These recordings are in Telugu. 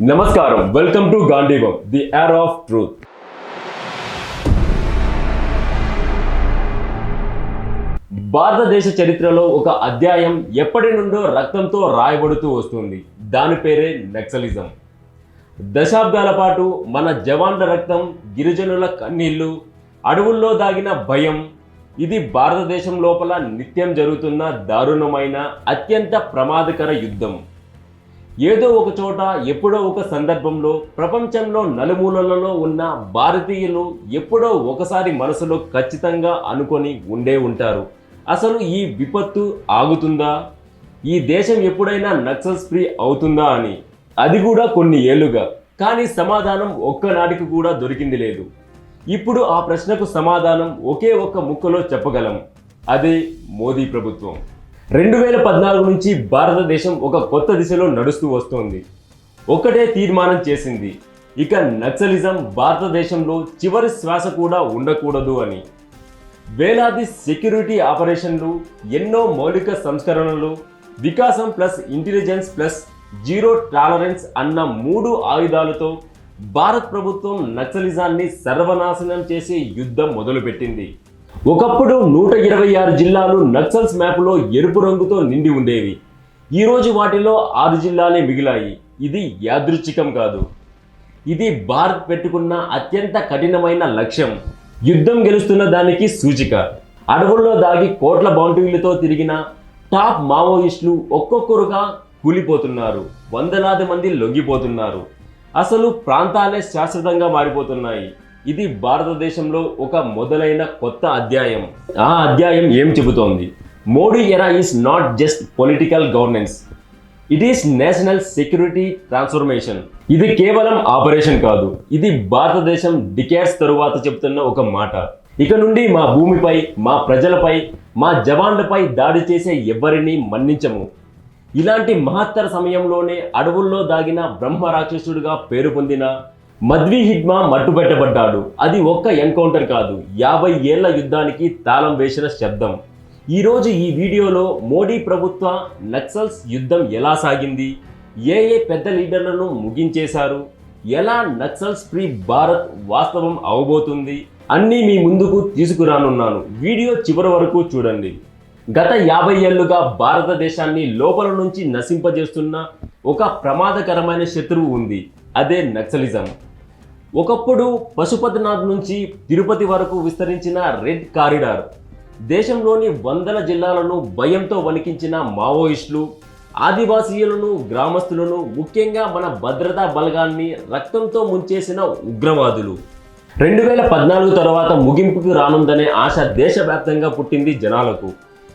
నమస్కారం. Welcome to Gandeevam the air of truth భారతదేశ చరిత్రలో ఒక అధ్యాయం ఎప్పటి నుండో రక్తంతో రాయబడుతూ వస్తుంది. దాని పేరే నక్సలిజం. దశాబ్దాల పాటు మన జవాన్ల రక్తం గిరిజనుల కన్నీళ్ళు అడవుల్లో దాగిన భయం ఇది భారతదేశం లోపల నిత్యం జరుగుతున్న దారుణమైన అత్యంత ప్రమాదకర యుద్ధం. ఏదో ఒక చోట ఎప్పుడో ఒక సందర్భంలో ప్రపంచంలో నలుమూలలలో ఉన్న భారతీయులు ఎప్పుడో ఒకసారి మనసులో ఖచ్చితంగా అనుకొని ఉండే ఉంటారు. అసలు ఈ విపత్తు ఆగుతుందా? ఈ దేశం ఎప్పుడైనా నక్సల్స్ ఫ్రీ అవుతుందా అని? అది కూడా కొన్ని ఏళ్ళుగా కానీ సమాధానం ఒక్కనాటికి కూడా దొరికింది లేదు. ఇప్పుడు ఆ ప్రశ్నకు సమాధానం ఒకే ఒక్క ముక్కలో చెప్పగలం. అదే మోదీ ప్రభుత్వం. రెండు వేల పద్నాలుగు నుంచి భారతదేశం ఒక కొత్త దిశలో నడుస్తూ వస్తోంది. ఒక్కటే తీర్మానం చేసింది. ఇక నక్సలిజం భారతదేశంలో చివరి శ్వాస కూడా ఉండకూడదు అని. వేలాది సెక్యూరిటీ ఆపరేషన్లు ఎన్నో మౌలిక సంస్కరణలు వికాసం plus intelligence plus zero tolerance అన్న మూడు ఆయుధాలతో భారత్ ప్రభుత్వం నక్సలిజాన్ని సర్వనాశనం చేసే యుద్ధం మొదలుపెట్టింది. ఒకప్పుడు నూట ఇరవై ఆరు జిల్లాలు నక్సల్స్ మ్యాప్లో ఎరుపు రంగుతో నిండి ఉండేవి. ఈరోజు వాటిలో ఆరు జిల్లాలే మిగిలాయి. ఇది యాదృచ్ఛికం కాదు. ఇది భారత్ పెట్టుకున్న అత్యంత కఠినమైన లక్ష్యం. యుద్ధం గెలుస్తున్న దానికి సూచిక. అడవుల్లో దాగి కోట్ల బౌండరీలతో తిరిగిన టాప్ మావోయిస్టులు ఒక్కొక్కరుగా కూలిపోతున్నారు. వందలాది మంది లొంగిపోతున్నారు. అసలు ప్రాంతాలే శాశ్వతంగా మారిపోతున్నాయి. ఇది భారతదేశంలో ఒక మొదలైన కొత్త అధ్యాయం. ఆ అధ్యాయం ఏం చెబుతోంది? Modi era is not just political governance. It is national security transformation. ఇది కేవలం ఆపరేషన్ కాదు ఇది భారతదేశం డికేట్స్ తరువాత చెబుతున్న ఒక మాట. ఇక నుండి మా భూమిపై మా ప్రజలపై మా జవాన్లపై దాడి చేసే ఎవరిని మన్నించము. ఇలాంటి మహత్తర సమయంలోనే అడవుల్లో దాగిన బ్రహ్మ రాక్షసుడిగా పేరు పొందిన మద్వి హిడ్మా మట్టుపెట్టబడ్డాడు అది ఒక్క ఎన్కౌంటర్ కాదు యాభై ఏళ్ళ యుద్ధానికి తాళం వేసిన శబ్దం. ఈరోజు ఈ వీడియోలో మోడీ ప్రభుత్వ నక్సల్స్ యుద్ధం ఎలా సాగింది? ఏ ఏ పెద్ద లీడర్లను ముగించేశారు? ఎలా నక్సల్స్ ఫ్రీ భారత్ వాస్తవం అవబోతుంది? అన్నీ మీ ముందుకు తీసుకురానున్నాను. వీడియో చివరి వరకు చూడండి. గత యాభై ఏళ్ళుగా భారతదేశాన్ని లోపల నుంచి నశింపజేస్తున్న ఒక ప్రమాదకరమైన శత్రువు ఉంది. అదే నక్సలిజం. ఒకప్పుడు పశుపతినాథ్ నుంచి తిరుపతి వరకు విస్తరించిన రెడ్ కారిడార్. దేశంలోని వందల జిల్లాలను భయంతో వణికించిన మావోయిస్టులు ఆదివాసీయులను గ్రామస్తులను ముఖ్యంగా మన భద్రతా బలగాన్ని రక్తంతో ముంచేసిన ఉగ్రవాదులు. రెండు వేల పద్నాలుగు తర్వాత ముగింపుకు రానుందనే ఆశ దేశవ్యాప్తంగా పుట్టింది జనాలకు.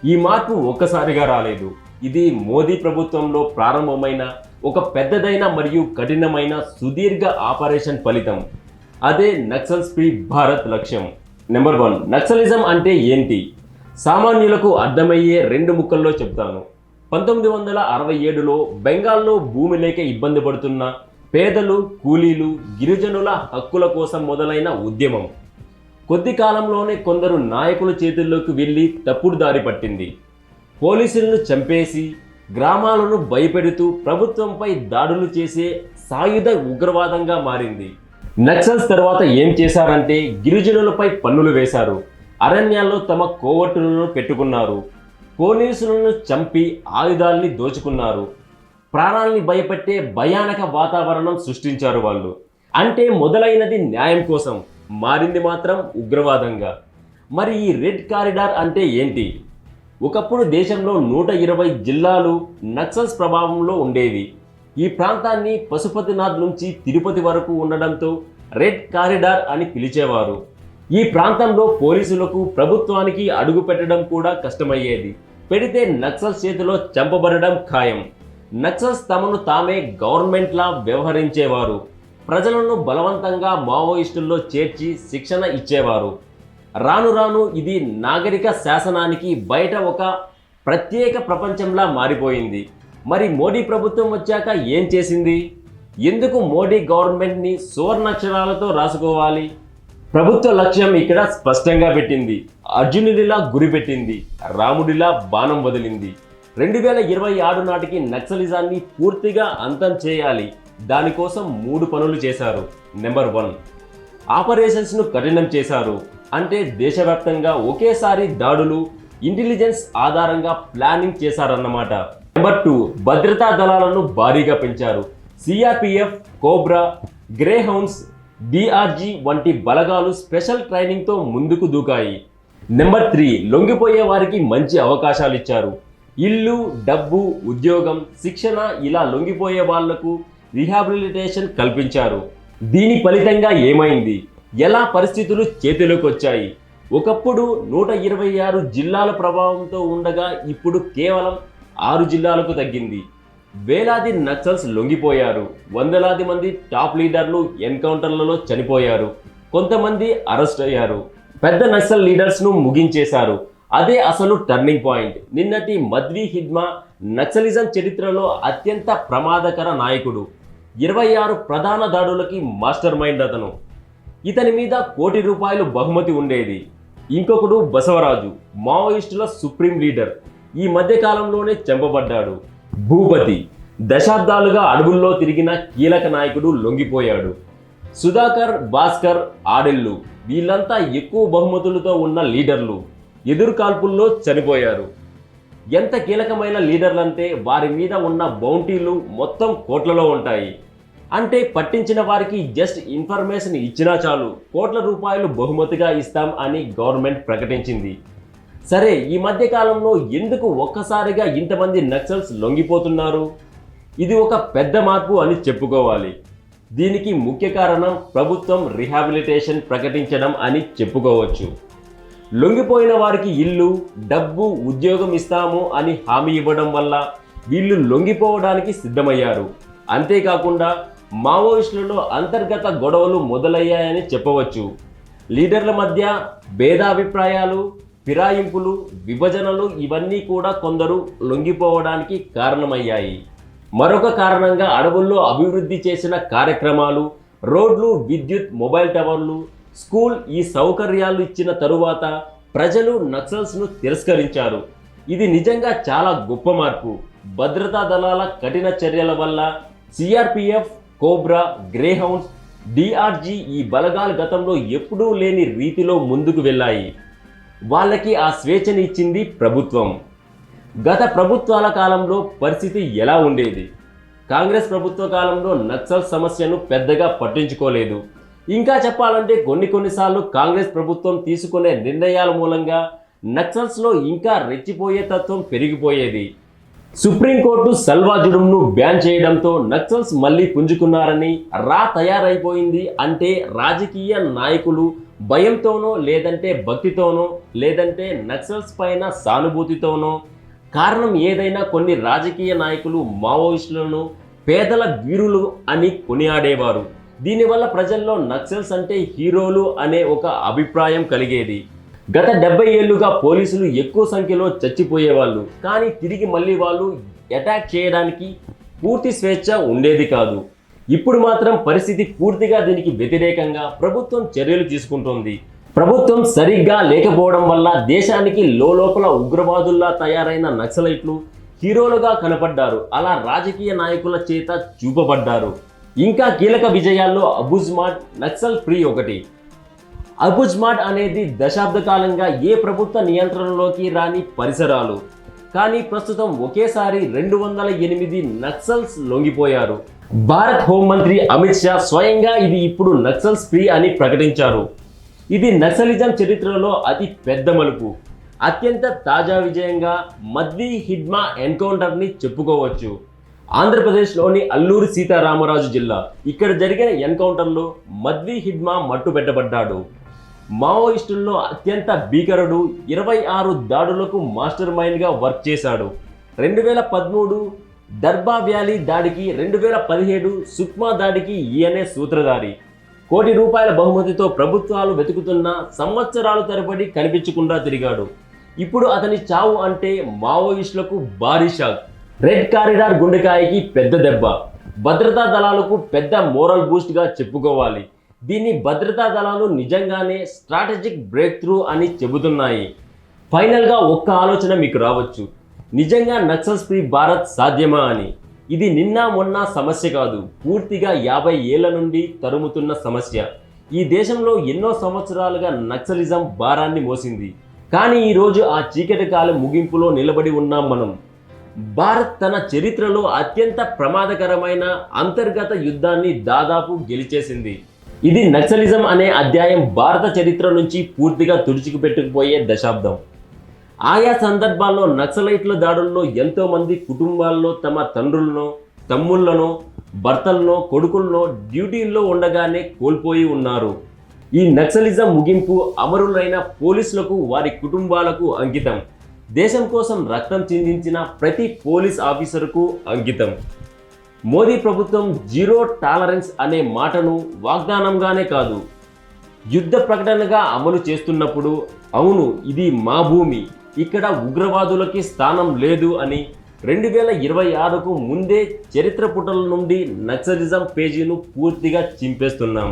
ఈ మార్పు ఒక్కసారిగా రాలేదు. ఇది మోదీ ప్రభుత్వంలో ప్రారంభమైన ఒక పెద్దదైన మరియు కఠినమైన సుదీర్ఘ ఆపరేషన్ ఫలితం. అదే నక్సల్స్ ఫ్రీ భారత్ లక్ష్యం. నెంబర్ వన్ నక్సలిజం అంటే ఏంటి? సామాన్యులకు అర్థమయ్యే రెండు ముక్కల్లో చెప్తాను. పంతొమ్మిది వందల అరవై ఏడులో బెంగాల్లో భూమి లేక ఇబ్బంది పడుతున్న పేదలు కూలీలు గిరిజనుల హక్కుల కోసం మొదలైన ఉద్యమం. కొద్ది కాలంలోనే కొందరు నాయకుల చేతుల్లోకి వెళ్ళి తప్పుడు దారి పట్టింది. పోలీసులను చంపేసి గ్రామాలను భయపెడుతూ ప్రభుత్వంపై దాడులు చేసే సాయుధ ఉగ్రవాదంగా మారింది. నక్సల్స్ తర్వాత ఏం చేశారంటే గిరిజనులపై పన్నులు వేశారు. అరణ్యాల్లో తమ కోవట్టులను పెట్టుకున్నారు. పోలీసులను చంపి ఆయుధాల్ని దోచుకున్నారు. ప్రాణాల్ని భయపెట్టే భయానక వాతావరణం సృష్టించారు వాళ్ళు. అంటే మొదలైనది న్యాయం కోసం మారింది మాత్రం ఉగ్రవాదంగా. మరి ఈ రెడ్ కారిడార్ అంటే ఏంటి? ఒకప్పుడు దేశంలో నూట ఇరవై జిల్లాలు నక్సల్స్ ప్రభావంలో ఉండేవి. ఈ ప్రాంతాన్ని పశుపతినాథ్ నుంచి తిరుపతి వరకు ఉండడంతో రెడ్ కారిడార్ అని పిలిచేవారు. ఈ ప్రాంతంలో పోలీసులకు ప్రభుత్వానికి అడుగు పెట్టడం కూడా కష్టమయ్యేది. పెడితే నక్సల్స్ చేతిలో చంపబడడం ఖాయం. నక్సల్స్ తమను తామే గవర్నమెంట్లా వ్యవహరించేవారు. ప్రజలను బలవంతంగా మావోయిస్టుల్లో చేర్చి శిక్షణ ఇచ్చేవారు. రాను రాను ఇది నాగరిక శాసనానికి బయట ఒక ప్రత్యేక ప్రపంచంలా మారిపోయింది. మరి మోడీ ప్రభుత్వం వచ్చాక ఏం చేసింది? ఎందుకు మోడీ గవర్నమెంట్ని సువర్ణాక్షరాలతో రాసుకోవాలి? ప్రభుత్వ లక్ష్యం ఇక్కడ స్పష్టంగా పెట్టింది. అర్జునుడిలా గురి పెట్టింది. రాముడిలా బాణం వదిలింది. రెండు వేల ఇరవై ఆరు నాటికి నక్సలిజాన్ని పూర్తిగా అంతం చేయాలి. దానికోసం మూడు పనులు చేశారు. నెంబర్ వన్ ఆపరేషన్స్ను కఠినం చేశారు. అంటే దేశవ్యాప్తంగా ఒకేసారి దాడులు ఇంటెలిజెన్స్ ఆధారంగా ప్లానింగ్ చేశారన్నమాట. నెంబర్ టూ భద్రతా దళాలను భారీగా పెంచారు. CRPF cobra greyhounds DRG వంటి బలగాలు స్పెషల్ ట్రైనింగ్తో ముందుకు దూకాయి. నెంబర్ త్రీ లొంగిపోయే వారికి మంచి అవకాశాలు ఇచ్చారు. ఇల్లు డబ్బు ఉద్యోగం శిక్షణ ఇలా లొంగిపోయే వాళ్ళకు రిహాబిలిటేషన్ కల్పించారు. దీని ఫలితంగా ఏమైంది? ఎలా పరిస్థితులు చేతిలోకి వచ్చాయి ఒకప్పుడు నూట ఇరవై ఆరు జిల్లాల ప్రభావంతో ఉండగా ఇప్పుడు కేవలం ఆరు జిల్లాలకు తగ్గింది. వేలాది నక్సల్స్ లొంగిపోయారు. వందలాది మంది టాప్ లీడర్లు ఎన్కౌంటర్లలో చనిపోయారు. కొంతమంది అరెస్ట్ అయ్యారు. పెద్ద నక్సల్ లీడర్స్ను ముగించేశారు. అదే అసలు టర్నింగ్ పాయింట్. నిన్నటి మద్వి హిద్మా నక్సలిజం చరిత్రలో అత్యంత ప్రమాదకర నాయకుడు. ఇరవై ఆరు ప్రధాన దాడులకి మాస్టర్ మైండ్ అతను. ఇతని మీద కోటి రూపాయలు బహుమతి ఉండేది. ఇంకొకడు బసవరాజు మావోయిస్టుల సుప్రీం లీడర్. ఈ మధ్య కాలంలోనే చంపబడ్డాడు. భూపతి దశాబ్దాలుగా అడవుల్లో తిరిగిన కీలక నాయకుడు లొంగిపోయాడు. సుధాకర్ భాస్కర్ ఆడెల్లు వీళ్ళంతా ఎక్కువ బహుమతులతో ఉన్న లీడర్లు. ఎదురు కాల్పుల్లో చనిపోయారు. ఎంత కీలకమైన లీడర్లంటే వారి మీద ఉన్న బౌంటీలు మొత్తం కోట్లలో ఉంటాయి. అంటే పట్టించిన వారికి జస్ట్ ఇన్ఫర్మేషన్ ఇచ్చినా చాలు. కోట్ల రూపాయలు బహుమతిగా ఇస్తాం అని గవర్నమెంట్ ప్రకటించింది. సరే ఈ మధ్య కాలంలో ఎందుకు ఒక్కసారిగా ఇంతమంది నక్సల్స్ లొంగిపోతున్నారు? ఇది ఒక పెద్ద మార్పు అని చెప్పుకోవాలి. దీనికి ముఖ్య కారణం ప్రభుత్వం రిహాబిలిటేషన్ ప్రకటించడం అని చెప్పుకోవచ్చు. లొంగిపోయిన వారికి ఇల్లు డబ్బు ఉద్యోగం ఇస్తాము అని హామీ ఇవ్వడం వల్ల వీళ్ళు లొంగిపోవడానికి సిద్ధమయ్యారు. అంతేకాకుండా మావోయిస్టులలో అంతర్గత గొడవలు మొదలయ్యాయని చెప్పవచ్చు. లీడర్ల మధ్య భేదాభిప్రాయాలు ఫిరాయింపులు విభజనలు ఇవన్నీ కూడా కొందరు లొంగిపోవడానికి కారణమయ్యాయి. మరొక కారణంగా అడవుల్లో అభివృద్ధి చేసిన కార్యక్రమాలు రోడ్లు విద్యుత్ మొబైల్ టవర్లు స్కూల్ ఈ సౌకర్యాలు ఇచ్చిన తరువాత ప్రజలు నక్సల్స్ను తిరస్కరించారు. ఇది నిజంగా చాలా గొప్ప మార్పు. భద్రతా దళాల కఠిన చర్యల వల్ల సిఆర్పిఎఫ్ కోబ్రా గ్రేహౌండ్స్ డిఆర్జీ ఈ బలగాలు గతంలో ఎప్పుడూ లేని రీతిలో ముందుకు వెళ్ళాయి. వాళ్ళకి ఆ స్వేచ్ఛని ఇచ్చింది ప్రభుత్వం. గత ప్రభుత్వాల కాలంలో పరిస్థితి ఎలా ఉండేది? కాంగ్రెస్ ప్రభుత్వ కాలంలో నక్సల్ సమస్యను పెద్దగా పట్టించుకోలేదు. ఇంకా చెప్పాలంటే కొన్ని కొన్నిసార్లు కాంగ్రెస్ ప్రభుత్వం తీసుకునే నిర్ణయాల మూలంగా నక్సల్స్లో ఇంకా రెచ్చిపోయే తత్వం పెరిగిపోయేది. సుప్రీంకోర్టు సల్వా జుడుంను బ్యాన్ చేయడంతో నక్సల్స్ మళ్ళీ పుంజుకున్నారని రా తయారైపోయింది అంటే రాజకీయ నాయకులు భయంతోనో లేదంటే భక్తితోనో లేదంటే నక్సల్స్ పైన సానుభూతితోనో. కారణం ఏదైనా కొన్ని రాజకీయ నాయకులు మావోయిస్టులను పేదల వీరులు అని కొనియాడేవారు. దీనివల్ల ప్రజల్లో నక్సల్స్ అంటే హీరోలు అనే ఒక అభిప్రాయం కలిగేది. గత డెబ్బై ఏళ్ళుగా పోలీసులు ఎక్కువ సంఖ్యలో చచ్చిపోయేవాళ్ళు. కానీ తిరిగి మళ్ళీ వాళ్ళు అటాక్ చేయడానికి పూర్తి స్వేచ్ఛ ఉండేది కాదు. ఇప్పుడు మాత్రం పరిస్థితి పూర్తిగా దీనికి వ్యతిరేకంగా ప్రభుత్వం చర్యలు తీసుకుంటోంది. ప్రభుత్వం సరిగ్గా లేకపోవడం వల్ల దేశానికి లోపల ఉగ్రవాదుల్లా తయారైన నక్సలైట్లు హీరోలుగా కనపడ్డారు. అలా రాజకీయ నాయకుల చేత చూపబడ్డారు. ఇంకా కీలక విజయాల్లో అబుజ్మాట్ నక్సల్ ఫ్రీ ఒకటి. అబుజ్మాట్ అనేది దశాబ్ద కాలంగా ఏ ప్రభుత్వ నియంత్రణలోకి రాని పరిసరాలు. కానీ ప్రస్తుతం ఒకేసారి రెండు వందల ఎనిమిది నక్సల్స్ లొంగిపోయారు. భారత్ హోంమంత్రి అమిత్ షా స్వయంగా ఇది ఇప్పుడు నక్సల్స్ ఫ్రీ అని ప్రకటించారు. ఇది నక్సలిజం చరిత్రలో అతి పెద్ద మలుపు. అత్యంత తాజా విజయంగా మద్వి హిడ్మా ఎన్కౌంటర్ని చెప్పుకోవచ్చు. ఆంధ్రప్రదేశ్లోని అల్లూరి సీతారామరాజు జిల్లా. ఇక్కడ జరిగిన ఎన్కౌంటర్లో మద్వి హిడ్మా మట్టు పెట్టబడ్డాడు మావోయిస్టుల్లో అత్యంత భీకరుడు ఇరవై ఆరు దాడులకు మాస్టర్ మైండ్గా వర్క్ చేశాడు. రెండు వేల పదమూడు దర్బా వ్యాలీ దాడికి రెండు వేల పదిహేడు సుక్మా దాడికి ఈయనే సూత్రధారి. కోటి రూపాయల బహుమతితో ప్రభుత్వాలు వెతుకుతున్న సంవత్సరాలు తరబడి కనిపించకుండా తిరిగాడు. ఇప్పుడు అతని చావు అంటే మావోయిస్టులకు భారీ షాక్. రెడ్ కారిడార్ గుండెకాయకి పెద్ద దెబ్బ. భద్రతా దళాలకు పెద్ద మోరల్ బూస్ట్గా చెప్పుకోవాలి. దీన్ని భద్రతా దళాలు నిజంగానే స్ట్రాటజిక్ బ్రేక్ త్రూ అని చెబుతున్నాయి. ఫైనల్గా ఒక్క ఆలోచన మీకు రావచ్చు. నిజంగా నక్సల్స్ ఫ్రీ భారత్ సాధ్యమా అని. ఇది నిన్న మొన్న సమస్య కాదు. పూర్తిగా యాభై ఏళ్ళ నుండి తరుముతున్న సమస్య. ఈ దేశంలో ఎన్నో సంవత్సరాలుగా నక్సలిజం భారాన్ని మోసింది. కానీ ఈరోజు ఆ చీకటి కాలం ముగింపులో నిలబడి ఉన్నాం మనం. భారత్ తన చరిత్రలో అత్యంత ప్రమాదకరమైన అంతర్గత యుద్ధాన్ని దాదాపు గెలిచేసింది. ఇది నక్సలిజం అనే అధ్యాయం భారత చరిత్ర నుంచి పూర్తిగా తుడిచిపెట్టుకుపోయే దశాబ్దం. ఆయా సందర్భాల్లో నక్సలైట్ల దాడుల్లో ఎంతోమంది కుటుంబాల్లో తమ తండ్రులను తమ్ముళ్ళను భర్తలను కొడుకులను డ్యూటీల్లో ఉండగానే కోల్పోయి ఉన్నారు. ఈ నక్సలిజం ముగింపు అమరులైన పోలీసులకు వారి కుటుంబాలకు అంకితం. దేశం కోసం రక్తం చిందించిన ప్రతి పోలీస్ ఆఫీసర్కు అంకితం. మోదీ ప్రభుత్వం జీరో టాలరెన్స్ అనే మాటను వాగ్దానంగానే కాదు. యుద్ధ ప్రకటనగా అమలు చేస్తున్నప్పుడు అవును ఇది మా భూమి ఇక్కడ ఉగ్రవాదులకి స్థానం లేదు అని రెండు వేల ఇరవై ఆరుకు ముందే చరిత్ర పుటల నుండి నక్సలిజం పేజీను పూర్తిగా చింపేస్తున్నాం.